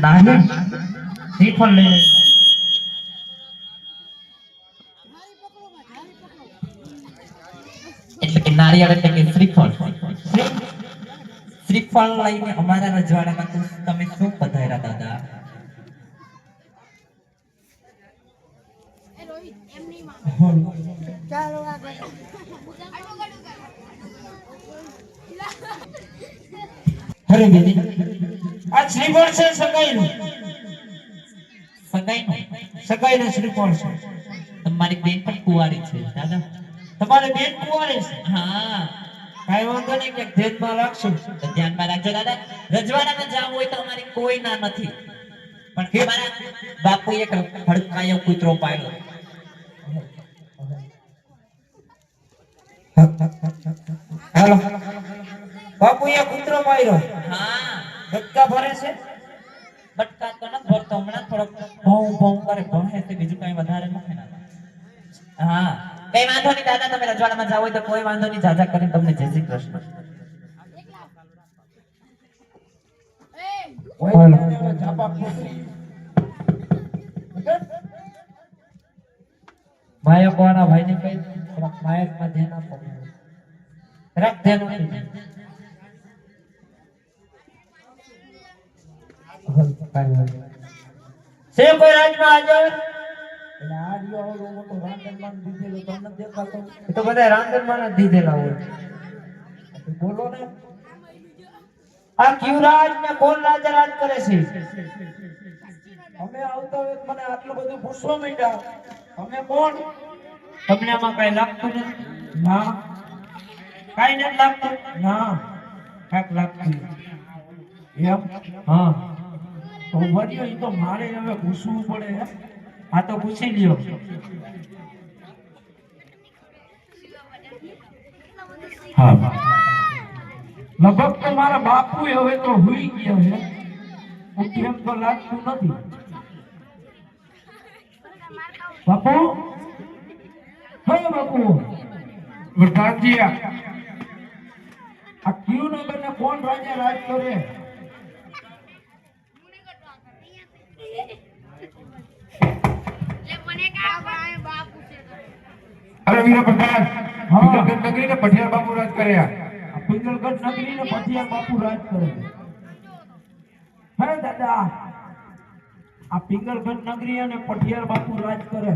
નાની શ્રીફળ લઈ લે. એટલે કે નારિયેળ એટલે કે શ્રીફળ શ્રી- શ્રીફળ લઈને અમારા રજવાડામાં તો તમે શું પધાર્યા દાદા ચાલો આગળ અરે બેટી આ શ્રીફળ છે સગાઈનું. સગાઈનું? સગાઈનું શ્રીફળ છે. તમારી બેન પણ કુંવારી છે દાદા. તમારે બેન કુંવારી છે? હા. કઈ વાંધો નહીં કે ધ્યાનમાં રાખશું. ધ્યાનમાં રાખજો દાદા. રજવાડામાં જામ હોય તો અમારી કોઈ ના નથી. પણ અમારા બાપુ એક હડકાયો કૂતરો પાડ્યો. હાલો. બાપુએ કૂતરો માર્યો હા. ધક્કા ભરે છે? બટકા તો નથી ભરતો હમણાં થોડોક ભોં ભોં કરે ભણે તે બીજું કઈ વધારે નથી. હા. કઈ વાંધો નહીં દાદા તમે રજવાડામાં જાવ હોય તો કોઈ વાંધો નહીં જાજા કરીને તમને જય શ્રી કૃષ્ણ. માયક વાળા ભાઈને કઈ માયકમાં ધ્યાન આપો. રાખ ધ્યાન છે કોઈ રાજમાં હાજર એટલે આ રહ્યો ઓલો મોટો રાંધણમાન દીધેલો તમને દેખાતો એ તો બધા રાંધણમાન જ દીધેલા હોય. બોલો ને. આ ક્યુરાજ ને કોણ રાજા રાજ કરે છે? અમે આવતા હોય મને આટલું બધું પૂછવા માંડ્યા. અમે કોણ? તમને આમાં કઈ લાગતું નથી? ના. કઈ નથી લાગતું? ના. કાંઈક લાગતું એમ? હા. તો એ તો મારે હવે પૂછવું પડે આ તો પૂછી લ્યો. લગભગ તો મારા બાપુ હવે તો હુઈ ગયા છે ઉઠી તો લાગતું નથી. બાપુ? હે બાપુ? પ્રધાનજી આ ક્યુ નગર ને કોણ રાજા રાજ કરે? અરે વીરા પ્રકાશ પિંગલગઢ નગરી ને પઠિયાર બાપુ રાજ કર્યા પિંગલગઢ નગરી ને પટિયાર બાપુ રાજ કરે હે, દાદા આ પિંગલગઢ નગરી અને પઠિયાર બાપુ રાજ કરે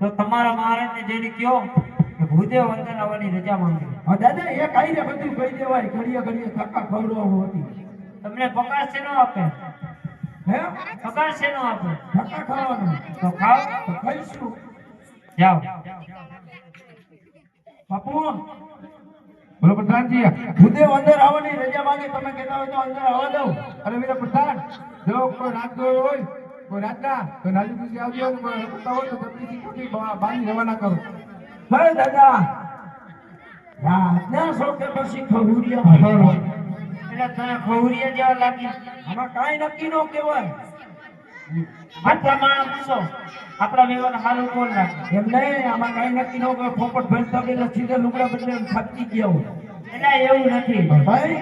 તો તમારા મહારાજ ને જઈને કયો ભૂદેવ વંદન આવવાની રજા માંગે હા દાદા એ કઈ બધું કહી દેવાય. ઘડીએ ઘડીએ કાકા ખવડાવો હતી. તમને પ્રકાશ છે ન આપે? હે? પગાર શેનો આપે ધક્કા ખાવાનો. તો ખાવ તો ખાઈશું. જાઓ. બાપુ બોલો પ્રધાનજી ભૂદેવ અંદર આવવાની રજા માંગે. તમે કહેતા હોય તો અંદર આવવા દઉં. અરે વીરા પ્રધાન જો કોઈ રાત ગયો હોય કોઈ રાતના તો નાજી ખુશી આવજો અને કોઈ રખડતા હોય તો તકલીફ ખોટી બાંધી રવાના કરો. હે દાદા રાતના છો કે પછી ખવડિયા એટલે તને ખવડિયા જેવા લાગી. આમાં કાંઈ નક્કી ન કહેવાય. આટલા પૂછો આપણા વ્યવહાર સારું કોણ રાખે એમ નહીં આમાં કાંઈ નક્કી ન કહેવાય ફોપટ ભેંસતા પેલા સીધા લુગડા બદલે થાકી ગયા હોય. એટલે એવું નથી. ભાઈ.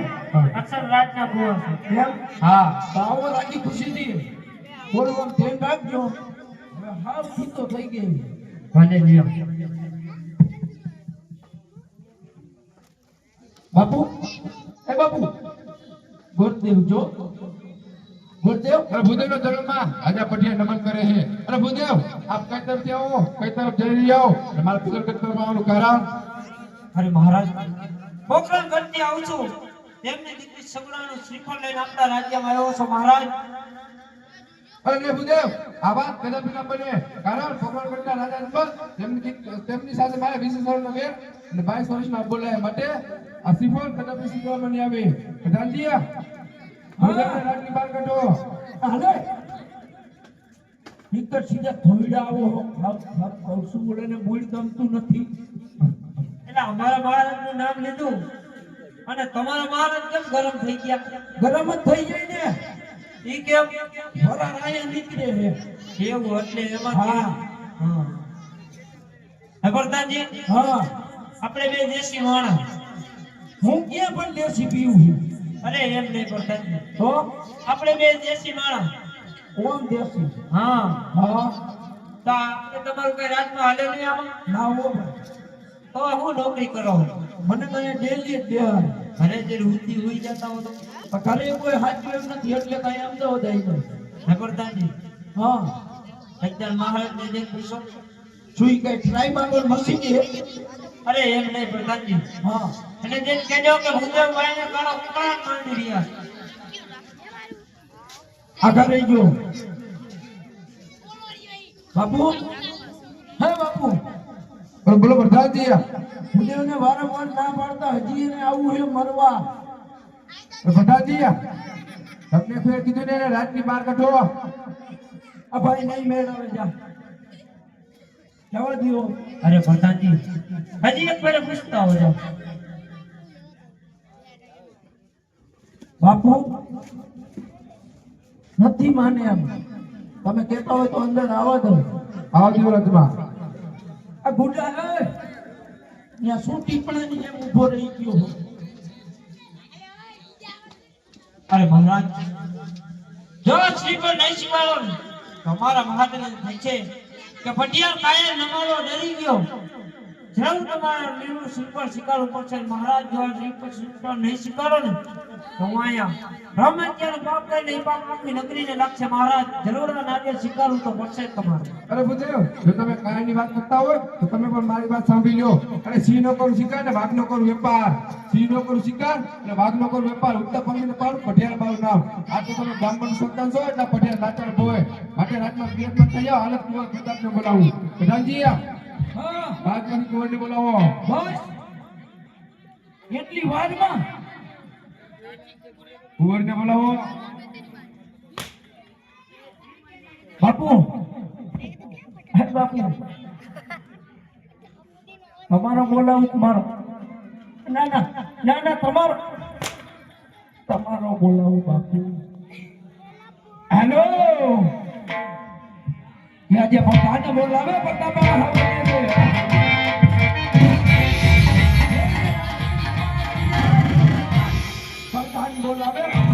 અક્ષર રાતના કુવો છે. એમ? હા. તો આવો ખુશીથી બોલવાનું ધ્યાન રાખજો. હવે હાવ ખીતો થઈ ગઈ. ભલે લ્યો. બાપુ? એ બાપુ ગુરુદેવ જો. ગુરુદેવ પ્રભુદેવ ભૂદેવ નો ધર્મમાં રાજા પઠિયાર નમન કરે છે. અરે ભૂદેવ આપ કઈ તરફથી આવો? કઈ તરફ જઈ રહ્યા હો? મારા પુગલગઢ તરફ આવવાનું કારણ? અરે મહારાજ પોખરણ કરતી આવું છું. તેમની દીકરી સગડાનું શ્રીફળ લઈને આપણા રાજ્યમાં આવ્યો છો મહારાજ. અરે લે ભૂદેવ આ વાત કદાપી ના બને. કારણ ભગવાનગઢના રાજા નંબર તેમની તેમની સાથે મારે વીસ વર્ષનો વેર. અને બાવીસ વર્ષના બોલાય માટે શ્રીફળ કદાપી સ્વીકારવામાં નહીં આવે. ભૂદેવને રાજની બહાર કાઢો હાલે. નીકળ સીધા થોડા આવો. કૌશું બોલે ને બોલ ગમતું નથી. એટલે અમારા મહારાજનું નામ લીધું. અને તમારા મહારાજ કેમ ગરમ થઈ ગયા? ગરમ જ થઈ જાય ને. ઈ કેમ? ભરા રાયે નીકળે. છે એવું એટલે એમાં હા. હા પ્રધાનજી. હા. આપણે બે દેશી માણસ. હું ક્યાં પણ દેશી પીવું અરે એમ નહીં પ્રધાનજી તો? આપણે બે દેશી માણસ. કોણ દેશી? હા. હા. તો આપણે તમારું કઈ રાજમાં હાલે નહીં આમાં? ના હો તો હું નોકરી કરો? મને તો અહીંયા ડેલી જ બેહાય ઘરે જે રૂતી હોઈ જતા હો તો? ઘરે કોઈ હાજર એમ નથી એટલે કઈ અમદાવાદ આવી હે પ્રધાનજી હા. એકદમ મહારાજ ને જે પૂછો. સુઈ ટ્રાય માંગો મશીન છે. અરે એમ નહીં પ્રધાનજી હા. અને જેને કહેજો કે ભૂદેવ ભાઈ ને કાળો કકડાટ માંડી રહ્યા આગળ રહી ગયો બાપુ? હે બાપુ? પણ બોલો પ્રધાનજી ભૂદેવને વારંવાર ના પાડતા હજી એને આવું છે મરવા. પ્રધાનજી તમને ફેર કીધું ને રાજની બહાર કાઢો. આ ભાઈ નહીં મેળવે જા. જવા દો અરે ભગવાનજી હજી એક વાર પૂછતા હો જાઓ. બાપુ નથી માને એમ. તમે કહેતા હોય તો અંદર આવવા દો. આવો દીવો રાજમાં. આ ગુડા હે ત્યાં શું ટીપણાની જેમ ઊભો રહી ગયો અરે મહારાજ જો શ્રીફળ નહીં શીખવાડો તમારા મહાદેવ થઈ છે કે પટિયાર કાયર નમાલો ડરી ગયો. જેવું તમારા શિલ્પ શિકાર ઉપર છે મહારાજ જો શિલ્પ શ્રીફળ નહીં શીખવાડો ને. અહીંયા બ્રહ્મત્યાનું પાપ એ પાપ આખી નગરીને લાગશે મહારાજ. જરૂર આ નારિયેળ સ્વીકારવું તો પડશે તમારે. અરે ભૂદેવ જો તમે કાયની વાત કરતા હોય તો તમે પણ મારી વાત સાંભળી લો. અરે સિંહ નો કરું શિકાર ને વાઘ નો કરું વેપાર. સિંહ નો કરું શિકાર અને વાઘ નો કરું વેપાર. ઉત્તર પંગીને પાડું પટિયાર બાર નામ. આ તો તમે બ્રાહ્મણ સંતાન છો એટલે પટિયાર લાચાર ભોય. માટે રાજમાં ક્રિયાત્મક થઈ જાઓ હાલત કુંવર પ્રતાપને બોલાવું. પ્રધાનજી હા. રાજમાંથી કુંવરને બોલાવો. બસ. એટલી વારમાં કુંવરને બોલાવો. બાપુ. બાપુ. તમારો બોલાવું તમારો ના ના ના ના, તમારો. તમારો બોલાવું બાપુ. હેલો. આજે પોતાને બોલાવે પોતામાં હવે પ્રધાન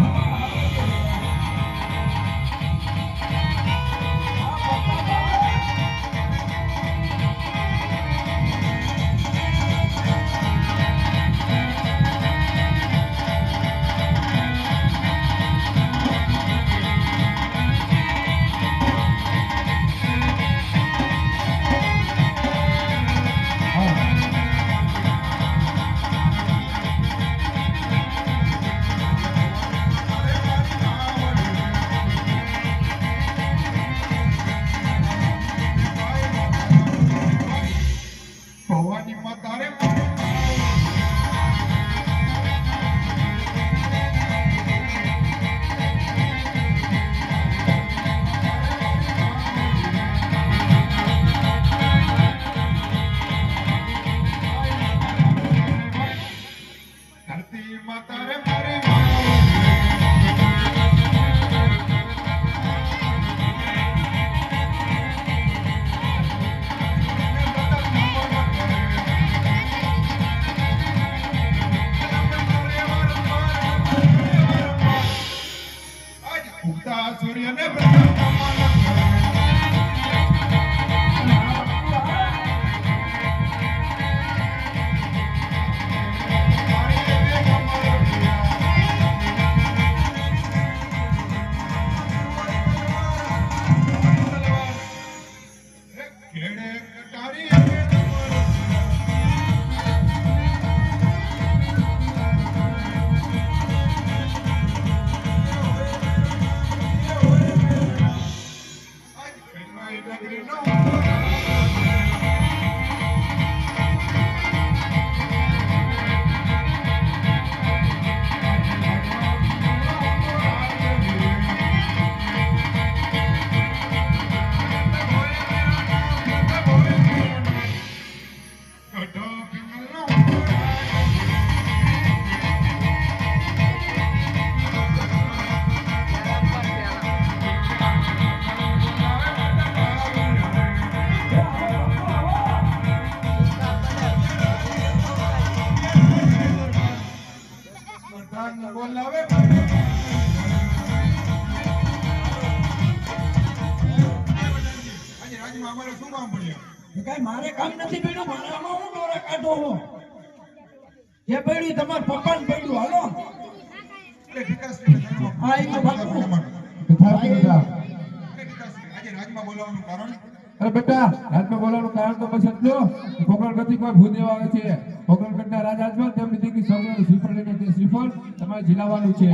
અરે બેટા રાજમાં બોલાવવાનું કારણ તો બસ એટલું કે કોઈ ભૂદેવ આવે છે. પોકરણગઢના રાજા અજમલ તેમની દીકરી સૌરાષ્ટ્ર શ્રીફળ લઈને તે શ્રીફળ તમારે ઝીલાવવાનું છે.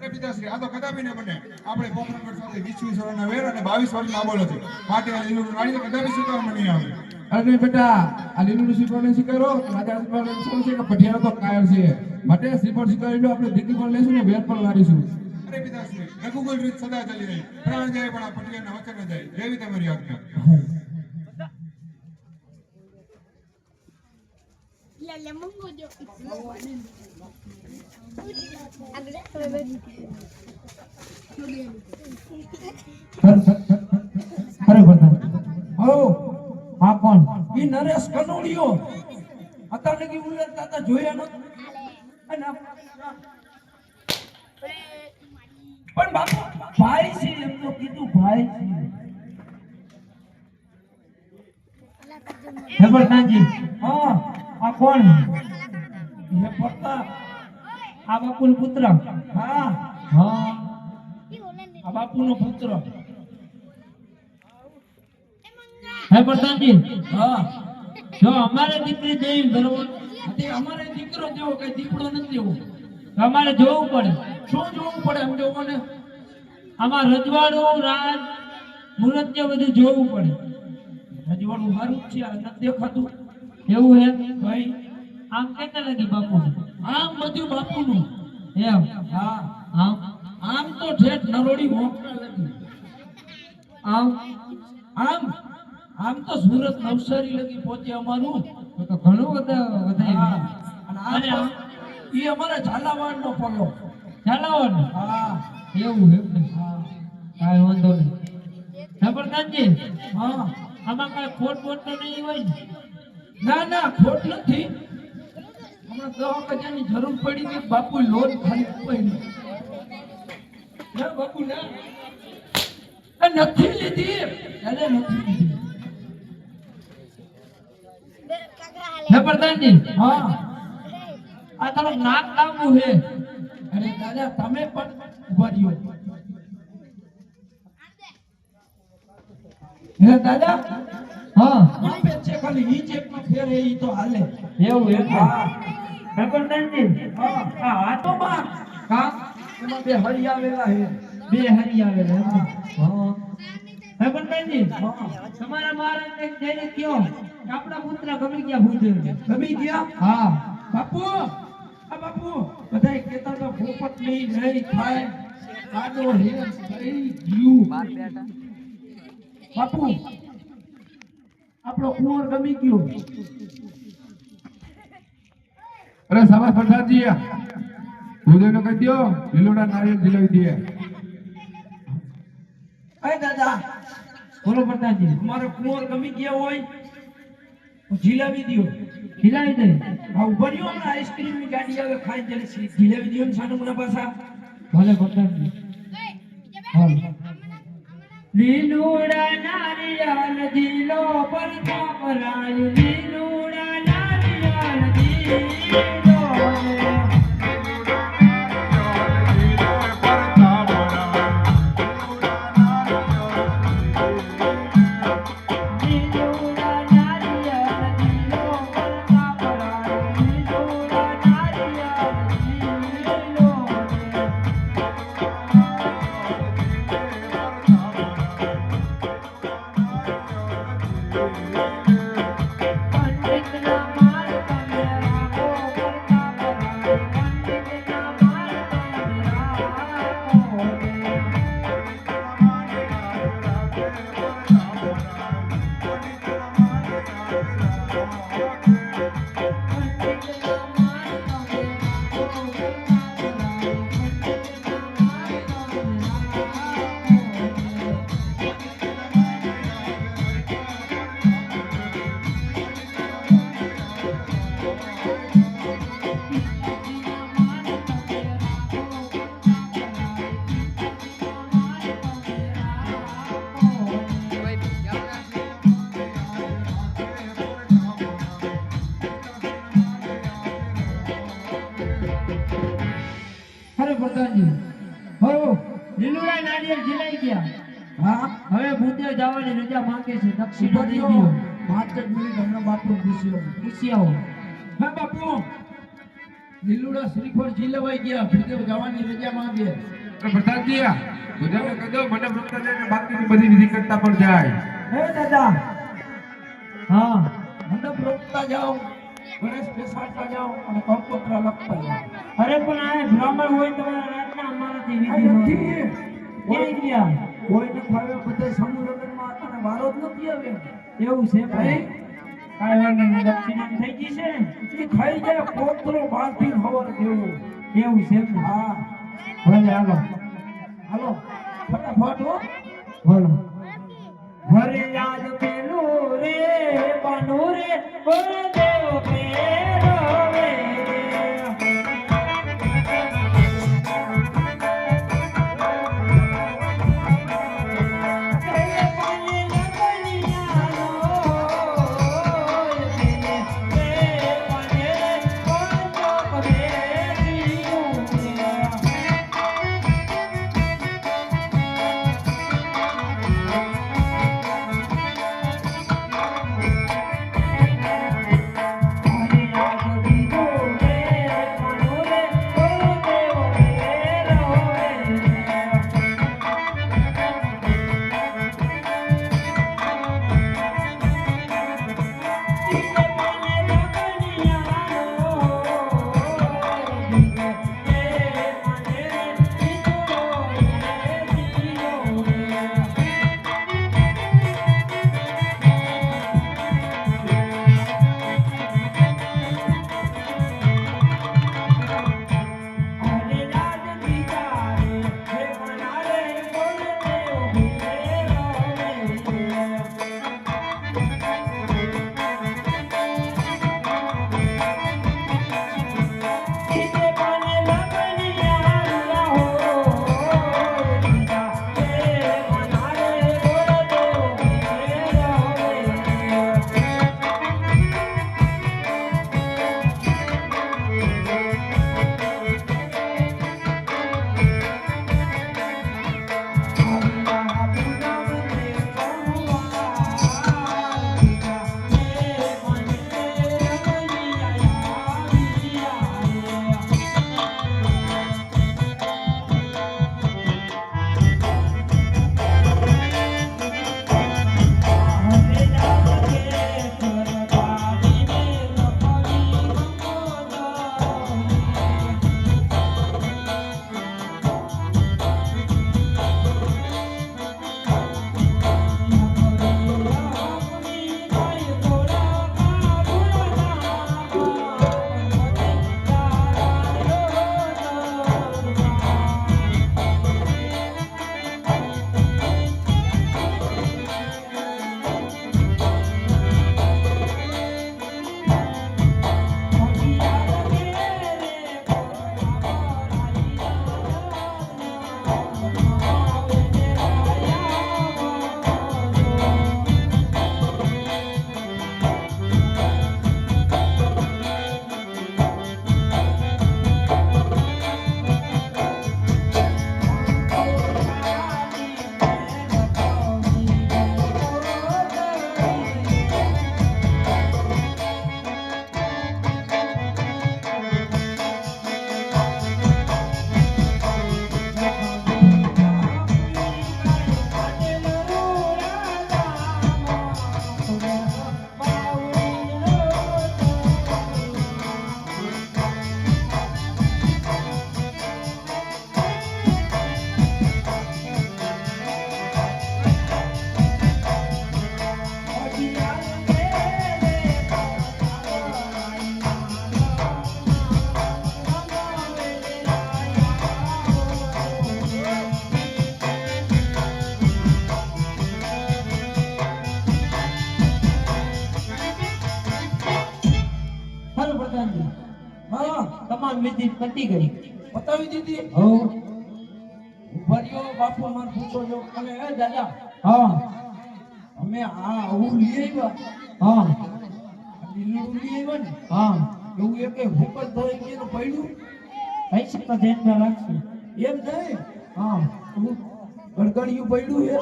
અરે પિતાશ્રી, આ તો કદાપી ન બને. આપણે પોખરણગઢ સાથે વીસ વીસ વર્ષના વેર અને બાવીસ વર્ષના આબોલો છે માટે આ લીલું નાળિયેર કદાપી સ્વીકારવામાં નહીં આવે. અરે બેટા આલીનું શ્રીફળ સ્વીકારો રાજા અજમલ છે કે પઢિયારો તો કાયર છે માટે શ્રીફળ સ્વીકારી લો આપણે દીકરી પણ લેશું ને વેર પણ વારીશું અરે પિતાશ્રી રઘુકુલ રીત સદા ચાલી રહી પ્રાણ જાય પણ આ પટિયાના વચન જાય જેવી તમારી આજ્ઞા. અરે પ્રધાન હો આ કોણ ઈ નરેશ કનોડિયો. અતાને કી ઉલર તાતા જોયા નો અને આ- પણ બાપુ ભાઈ છે એમ તો કીધું ભાઈ છે. જબરદાનજી હા. આ કોણ? એ પ્રતાપ આ બાપુનો પુત્ર. હા. હા. આ બાપુનો પુત્ર. હે પ્રધાનજી હા. જો અમારે દીકરી દેવી બરોબર તે અમારે દીકરો જેવો કઈ દીકરો નથી એવો અમારે જોવું પડે. શું જોવું પડે એમ જોવો ને? આમાં રજવાડું રાજ મુહૂર્ત ને બધું જોવું પડે. રજવાડું સારું છે આ નથી દેખાતું. એવું હે? ભાઈ આમ કેતા લાગી બાપુ આમ બધું બાપુનું. એમ? હા. આમ? આમ તો ઠેઠ નરોડી મોકળા લગી. આમ? આમ? આમ તો સુરત નવસારી લગી પહોંચે અમારું. તો ઘણું બધા. વધારે અને એ અમારા ઝાલાવાડ નો પલ્લો ઝાલાવાડ? હા. એવું એમ ને? હા કાંઈ વાંધો નહીં. પ્રધાનજી હા. આમાં કાંઈ ખોટ બોટ તો નહીં હોય ના? ના ખોટ નથી. હમણાં દવા કજાની જરૂર પડી ગઈ. બાપુ લોન ખાલી પડી ના બાપુ ના. આ નથી લીધી. અરે નથી લીધી. હે પ્રધાનજી હા. આ તારું નાક લાંબુ હે. અરે દાદા તમે પણ ઊભા રહ્યો. હે દાદા? હા. આપે છે ખાલી ઈ ચેકમાં ફેરે ઈ તો હાલે. એવું ને? હા. હે. પ્રધાનજી હા આ હાથોમાં કા એમાં બે હરી આવેલા હે. બે હરી આવેલા હા. હે પ્રધાનજી તમારા મહારાજને જઈને કયો આપણા પુત્ર ગમી ગયા ભૂદેવ ગમી ગયા? હા. બાપુ આ બાપુ. બધાય કહેતા હતા પોપટ નહીં નહીં થાય. આડો હે થઈ ગયું. બાપુ આપણો કુંવર ગમી ગયો. અરે સામા પ્રધાનજી ભૂદેવને કહી દો લીલોડા નારિયેળ જીલાવી દે. અરે દાદા બોલો પ્રધાનજી અમારો કુંવર ગમી ગયા હોય ઝીલાવી દ્યો. ખીલાવી દે. આ ઊભા રહ્યો હમણાં આઈસ્ક્રીમની ગાડી આવે, ખાઈ જલે ઝીલાવી દ્યો ને સાનુમના પાછા. ભલે પ્રધાનજી લીલુડા નારિયાલ જીલો પર કાપરાય. લીલુડા નારિયાલ જીલો નારિયેળ જીલાઈ ગયા. હા? હવે ભૂદેવ જવાની રજા માંગે છે દક્ષિણ દઈ પાંચ જ મિનિટ હમણાં બાપુ પૂછ્યો. પૂછી આવો હા બાપુ લીલુડા શ્રીફળ જીલવાઈ ગયા ભૂદેવ જવાની રજા માંગે. પ્રસાદજી પ્રધાનજી બધાને મને વૃત્ત જાય બાકીની બધી વિધિ કરતા પણ જાય. હે દાદા. હા. મંડપ રોકતા જાઓ ગણેશ બેસાડતા જાઓ અને કંકોત્રા લખતા જાઓ. અરે પણ આ બ્રાહ્મણ હોય તમારા રાતના અમારાથી વિધિ. ક્યાંય ગયા કોઈને ફાવે બધે સમૂહ લગ્નમાં હતા વારો જ નથી આવ્યો. એવું છે ભાઈ? ભાઈ? કાંઈ વાંધો નહીં દક્ષિણા થઈ ગઈ છે? એ ખાઈ જાય કોતરો બાંધી હવર દેવું એવું છે હા. ભલે હાલો. હાલો. ફટાફટ હો. બોલો. હરે યાદ પેલું રે બનુ રે દેવ પતી ગઈ. બતાવી દીધી. હો. ઊભા બાપુ માર પૂછો જો અને હે દાદા? હા. અમે આ આવું લઈ આવ્યા. હા. લીલું લઈ આવ્યા ને. હા. એવું એક હુકત ધોઈ ગયું પડ્યું? પૈસા તો ધ્યાનમાં રાખશું? એમ નહીં હા. ગણગણિયું પડ્યું છે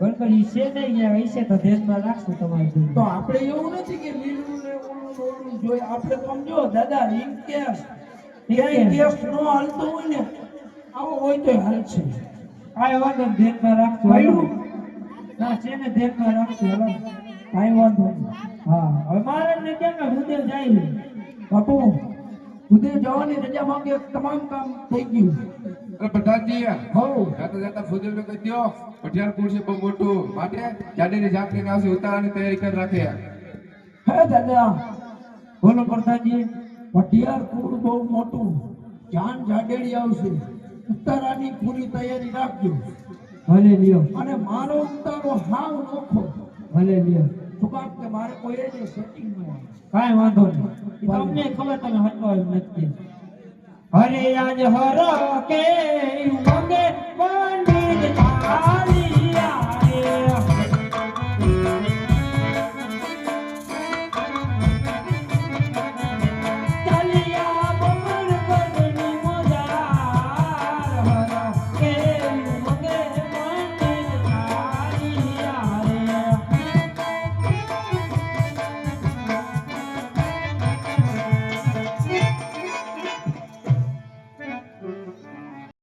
ગણગણિયું છે નહીં ગયા હશે તો ધ્યાનમાં રાખશું તમારું તો આપણે એવું નથી કે લીલું ને ઓલું ઓલું જોઈએ. આપણે સમજો દાદા ઇન કેસ ક્યાંય કેસ નો હાલતો હોય ને આવો હોય તો હાલશે કાંઈ વાંધો ધ્યાનમાં રાખશું પડ્યું? ના છે ને ધ્યાનમાં રાખશું હાલો. કાંઈ વાંધો હા હવે મહારાજને કેમ ભૂદેવ જાય બાપુ ઉદય જવાની રજા માંગે તમામ કામ થઈ ગયું. અરે પ્રધાનજી હવ જાતા જાતા કહી પટિયાર કુળ છે બહુ મોટું માટે જાડેની ઝાંખરીને આવશે ઉતારવાની તૈયારી કરી રાખે. હે દાદા. બોલો પ્રધાનજી પટિયાર કુળ બહુ મોટું. જાન જાડેડી આવશે. ઉતારાની પૂરી તૈયારી રાખજો. ભલે લ્યો. અને મારો ઉતારો હાવ નોખો. ભલે લ્યો. શું કામ કે મારે કોઈ જ સેટિંગ કાંઈ વાંધો નહીં. તમને ખબર તમે હટવા એમ નથી હરે આજ હરો કે ઉમંગે